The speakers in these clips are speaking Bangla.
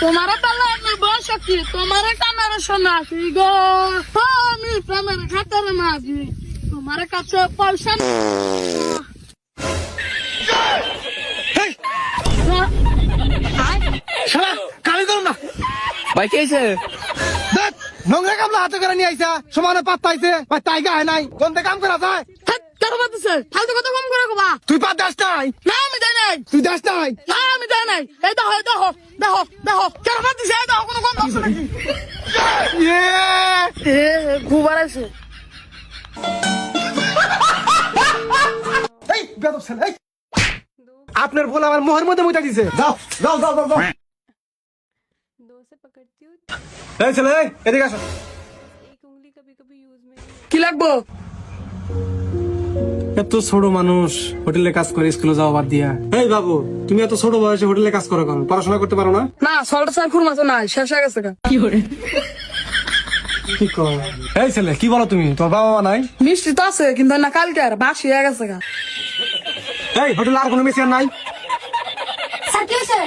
তোমার তাহলে আমি তোমার কানের শোনা গো আমি প্রেমের খাতার মাঝি তোমার কাছে পয়সা শালা কালি না। ভাই কে হয়েছে দেখ নোংরা কামলা হাতে করে নিয়ে আইসা সমানে পাত্তাইছে ভাই তাই গায়ে নাই। কোনতে কাম করা যায়? তোর বাতাসে ফালতু কথা কম করে কবা। তুই পা দাস নাই। না আমি নাই। তুই দাস নাই। না আমি নাই। এই দেখো এই দেখো দেখো দেখো। বাদ দিছে এই দেখো কম দাস নাকি? এ! আছে এই বেদব ছেলে এই। আপনার বল আমার মোহর মধ্যে মুইটা দিছে। ছেলে এদিকে আসো। কি লাগবো? এত ছোট মানুষ হোটেলে কাজ করে স্কুলে যাওয়া বাদ দিয়া। এই বাবু তুমি এত ছোট বয়সে হোটেলে কাজ করো কেন? পড়াশোনা করতে পারো না? না সল্ট সার নাই শেষ হয়ে গেছে কি করে? কি কর? এই ছেলে কি বলো তুমি? তোর বাবা মা নাই? মিষ্টি তো আছে কিন্তু না কালকে আর বাসি হয়ে গেছে গা। এই হোটেলে আর কোনো মেশিন নাই? স্যার কি হয়েছে?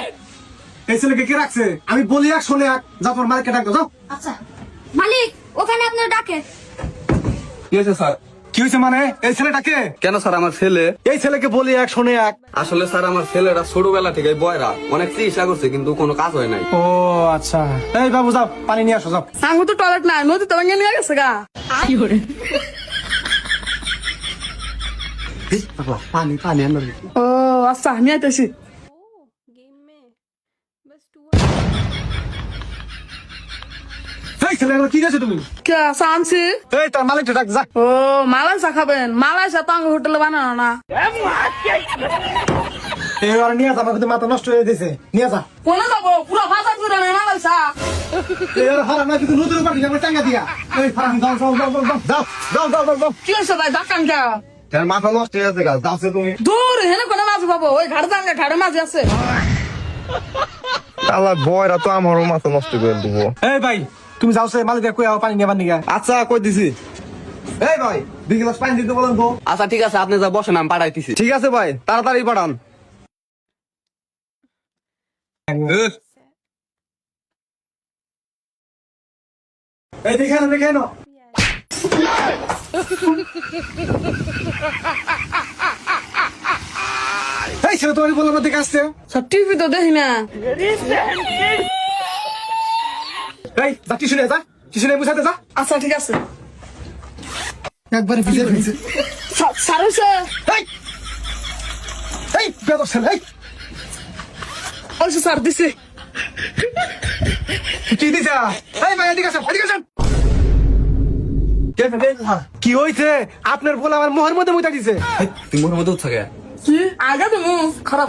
এই ছেলেকে কে রাখছে? আমি বলি এক শোনে এক। যাও তোর মার্কেট ডাকো যাও। আচ্ছা। মালিক ওখানে আপনার ডাকে। কি হয়েছে স্যার? কি হয়েছে মানে? এই ছেলেটাকে? কেন স্যার আমার ছেলে? এই ছেলেকে বলি এক শোনে এক। আসলে স্যার আমার ছেলেটা ছোটবেলা থেকে বয়রা। অনেক চিকিৎসা করছে কিন্তু কোনো কাজ হয় নাই। ও আচ্ছা। এই বাবু যাও পানি নিয়ে আসো যাও। সাঙ্গু তো টয়লেট নাই মতো তোমার নিয়ে গেছে গা। কি করে পানি পানি ও আচ্ছা আমি আইতেছি। এই ছেলে কি গেছে তুমি? কে আছে আনছি? এই তার মালিকটা ডাক যা। ও মালাইসা খাবেন। মালাইসা তো আঙ্গু হোটেলে বানানো না। এই নিয়ে যা আমাকে মাথা নষ্ট হয়ে দিয়েছে নিয়ে যা। কোনে যাব? পুরো ভাষা পুরো মালাইসা এই হারা না কিন্তু নতুন পাটি আমরা টাঙ্গা দিয়া। এই ফারান যাও যাও যাও যাও যাও। যাও যাও যাও যাও কি হয়েছে ভাই? ডাক্তার কে? তার মাথা নষ্ট হয়ে গেছে গাছ যাচ্ছে তুমি। দূর হেনে কোনে মাছ পাবো ওই ঘাড়ে জানলে ঘাড়ে মাছ আছে। আল্লাহ বয়রা তো আমারও মাথা নষ্ট করে দেবো। এই ভাই তুমি যাও সে মালিক কই আও পানি নিয়ে বানি গা। আচ্ছা কই দিছি? এই ভাই দুই গ্লাস পানি দিতে বলেন তো। আচ্ছা ঠিক আছে আপনি যা বসেন আমি পাঠাইতেছি ঠিক আছে ভাই তাড়াতাড়ি পাঠান। এই দেখে না দেখে না এই ছেলে তোমার বলার মধ্যে আসছে সব টিভি তো দেখি না। এই যা টিউশনে যা টিউশনে বুঝাতে যা। আচ্ছা ঠিক আছে। একবারে ভিজে ভিজে। স্যার হয়েছে। এই এই বেদব ছেলে এই। বলছে স্যার দিছে। কি দিছা? এই ভাই এদিকে আসেন এদিকে আসেন। কি হইছে? আপনার বলে আমার মোহর মধ্যে মুইটা দিছে। তুমি মোর মধ্যে থাকে। কি? আগে তো মুখ খারাপ।